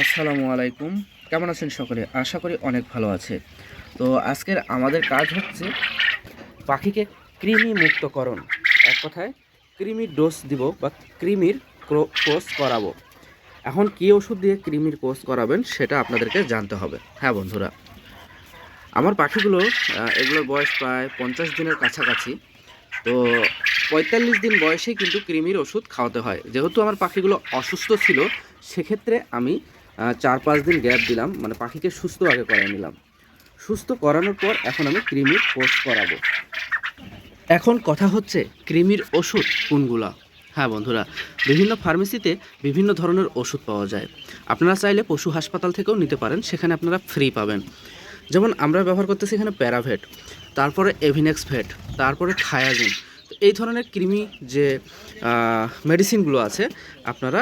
আসসালামু আলাইকুম। কেমন আছেন সকলে? আশা করি অনেক ভালো আছে। তো আজকের আমাদের কাজ হচ্ছে পাখিকে কৃমি মুক্তকরণ। এক কথায় কৃমির ডোজ দিব বা কৃমির কোর্স করাবো। এখন কী ওষুধ দিয়ে কৃমির কোর্স করাবেন সেটা আপনাদেরকে জানতে হবে। হ্যাঁ বন্ধুরা। আমার পাখিগুলো এগুলোর বয়স প্রায় পঞ্চাশ দিনের কাছাকাছি। তো পঁয়তাল্লিশ দিন বয়সেই কিন্তু কৃমির ওষুধ খাওয়াতে হয়। যেহেতু আমার পাখিগুলো অসুস্থ ছিল, সেক্ষেত্রে আমি চার পাঁচ দিন গ্যাপ দিলাম মানে পাখিকে সুস্থ আগে করাই নিলাম। সুস্থ করানোর পর এখন আমি কৃমির কোর্স করাবো। এখন কথা হচ্ছে কৃমির ওষুধ কোনগুলা? হ্যাঁ বন্ধুরা, বিভিন্ন ফার্মেসিতে বিভিন্ন ধরনের ওষুধ পাওয়া যায়। আপনারা চাইলে পশু হাসপাতাল থেকেও নিতে পারেন, সেখানে আপনারা ফ্রি পাবেন। যেমন আমরা ব্যবহার করতেছি এখানে প্যারাভেট তারপরে এভিনেক্স ভেট তারপরে থায়াজিন এই ধরনের কৃমি যে মেডিসিনগুলো আছে, আপনারা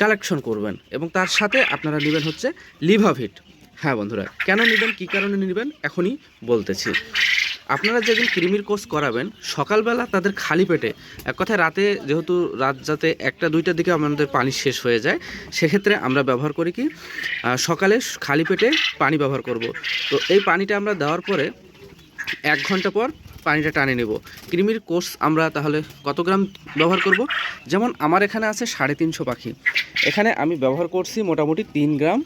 কালেকশন করবেন এবং তার সাথে আপনারা নেবেন হচ্ছে লিভাভিট। হ্যাঁ বন্ধুরা, কেন নেবেন, কী কারণে নেবেন এখনই বলতেছি। আপনারা যেদিন কৃমির কোর্স করাবেন, সকালবেলা তাদের খালি পেটে, এক কথায় রাতে যেহেতু রাত যাতে একটা, দুইটার দিকে আমাদের পানি শেষ হয়ে যায়, সেক্ষেত্রে আমরা ব্যবহার করি কি সকালে খালি পেটে পানি ব্যবহার করব। তো এই পানিটা আমরা দেওয়ার পরে এক ঘণ্টা পর পানিটা টানে নেব। কৃমির কোর্স আমরা তাহলে কত গ্রাম ব্যবহার করব? যেমন আমার এখানে আছে সাড়ে তিনশো পাখি। এখানে আমি ব্যবহার করছি মোটামুটি তিন গ্রাম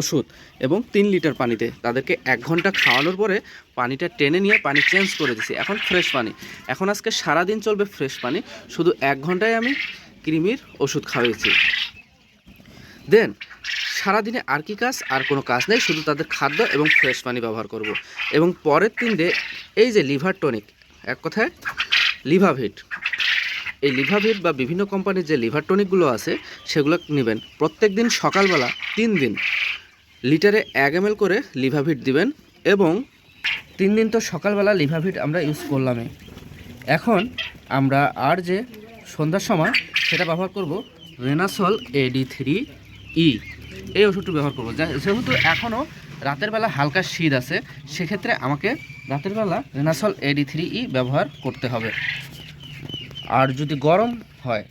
ওষুধ এবং তিন লিটার পানিতে। তাদেরকে এক ঘণ্টা খাওয়ানোর পরে পানিটা টেনে নিয়ে পানি চেঞ্জ করে দিছি। এখন ফ্রেশ পানি। এখন আজকে সারা দিন চলবে ফ্রেশ পানি। শুধু এক ঘন্টায় আমি কৃমির ওষুধ খাওয়াইছি। দেন সারাদিনে আর কি কাজ, আর কোনো কাজ নেই, শুধু তাদের খাদ্য এবং ফ্রেশ পানি ব্যবহার করব। এবং পরের তিন ডে এই যে লিভার টনিক, এক কথায় লিভাভিট। এই লিভাভিট বা বিভিন্ন কোম্পানির যে লিভার টনিকগুলো আছে, সেগুলো নেবেন। প্রত্যেক দিন সকালবেলা তিন দিন লিটারে এক এম করে লিভাভিট দিবেন এবং তিন দিন তো সকালবেলা লিভাভিট আমরা ইউজ করলামই। এখন আমরা আর যে সন্ধ্যার সময় সেটা ব্যবহার করব রেনাসল এডি থ্রি ই, এই ওষুধটি ব্যবহার করব। যেহেতু এখনও রাতের বেলা হালকা শীত আছে, সেক্ষেত্রে আমাকে রাতের বেলা রেনাসল এডি থ্রি ই ব্যবহার করতে হবে। আর যদি গরম হয়,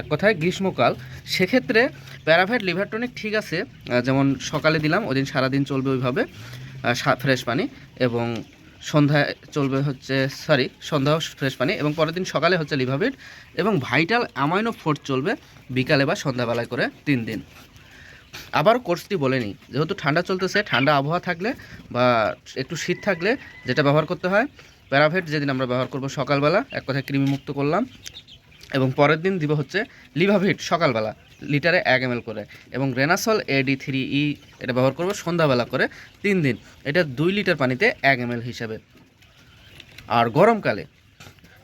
এক কথায় গ্রীষ্মকাল, সেক্ষেত্রে প্যারাভেট লিভারটনিক ঠিক আছে যেমন সকালে দিলাম, ওদিন সারাদিন চলবে ওইভাবে ফ্রেশ পানি, এবং সন্ধ্যায় চলবে হচ্ছে সরি সন্ধ্যাও ফ্রেশ পানি, এবং পরের দিন সকালে হচ্ছে লিভাভিট এবং ভাইটাল অ্যামাইনো ফোর্ট চলবে বিকালে বা সন্ধ্যাবেলায় করে তিন দিন। আবারও কোর্সটি বলে নিই। যেহেতু ঠান্ডা চলতেছে, ঠান্ডা আবহাওয়া থাকলে বা একটু শীত থাকলে যেটা ব্যবহার করতে হয়, প্যারাভেট যেদিন আমরা ব্যবহার করব সকালবেলা, এক কথায় কৃমিমুক্ত করলাম। এবং পরের দিন দিব হচ্ছে লিভাভিট, সকালবেলা, লিটারে এক এম করে। এবং রেনাসল এডি থ্রি ই এটা ব্যবহার করব সন্ধ্যাবেলা করে, তিন দিন। এটা দুই লিটার পানিতে এক এম হিসাবে। আর গরমকালে,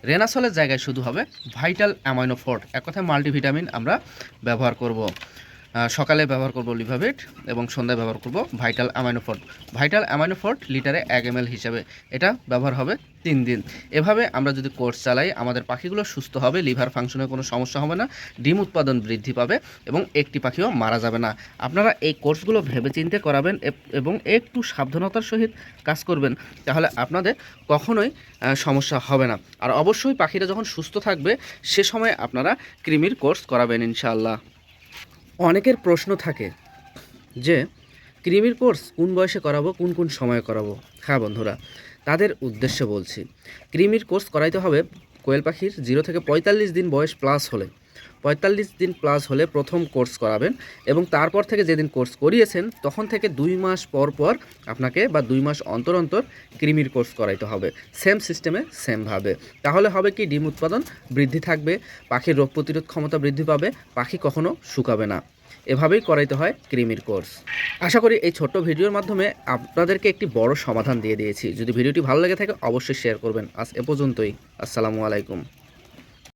রেনাসলের জায়গায় শুধু হবে ভাইটাল অ্যামাইনো ফোর্ট এক কথায় মাল্টিভিটামিন আমরা ব্যবহার করব। সকালে ব্যবহার করব লিভাভিট এবং সন্ধ্যায় ব্যবহার করব vital amino forte vital amino forte লিটারে এক এম হিসাবে। এটা ব্যবহার হবে তিন দিন। এভাবে আমরা যদি কোর্স চালাই, আমাদের পাখিগুলো সুস্থ হবে, লিভার ফাংশনে কোনো সমস্যা হবে না, ডিম উৎপাদন বৃদ্ধি পাবে এবং একটি পাখিও মারা যাবে না। আপনারা এই কোর্সগুলো ভেবেচিন্তে করাবেন এবং একটু সাবধানতার সহিত কাজ করবেন, তাহলে আপনাদের কখনোই সমস্যা হবে না। আর অবশ্যই পাখিরা যখন সুস্থ থাকবে, সে সময় আপনারা কৃমির কোর্স করাবেন ইনশাআল্লাহ। অনেকের প্রশ্ন থাকে যে ক্রিমির কোর্স কোন বয়সে করাবো, কোন কোন সময়ে করাবো? হ্যাঁ বন্ধুরা, তাদের উদ্দেশ্যে বলছি ক্রিমির কোর্স করাইতে হবে কোয়েল পাখির জিরো থেকে পঁয়তাল্লিশ দিন বয়স প্লাস হলে। পঁয়তাল্লিশ দিন প্লাস হলে প্রথম কোর্স করাবেন এবং তারপর থেকে যেদিন কোর্স করিয়েছেন, তখন থেকে দুই মাস পর পর আপনাকে বা দুই মাস অন্তর অন্তর কৃমির কোর্স করাইতে হবে। সেম সিস্টেমে সেমভাবে তাহলে হবে কি, ডিম উৎপাদন বৃদ্ধি থাকবে, পাখির রোগ প্রতিরোধ ক্ষমতা বৃদ্ধি পাবে, পাখি কখনো শুকাবে না। এভাবেই করাইতে হয় ক্রিমির কোর্স আশা করি এই ছোট্ট ভিডিওর মাধ্যমে আপনাদেরকে একটি বড় সমাধান দিয়ে দিয়েছি। যদি ভিডিওটি ভালো লেগে থাকে, অবশ্যই শেয়ার করবেন। আজ এ পর্যন্তই। আসসালামু আলাইকুম।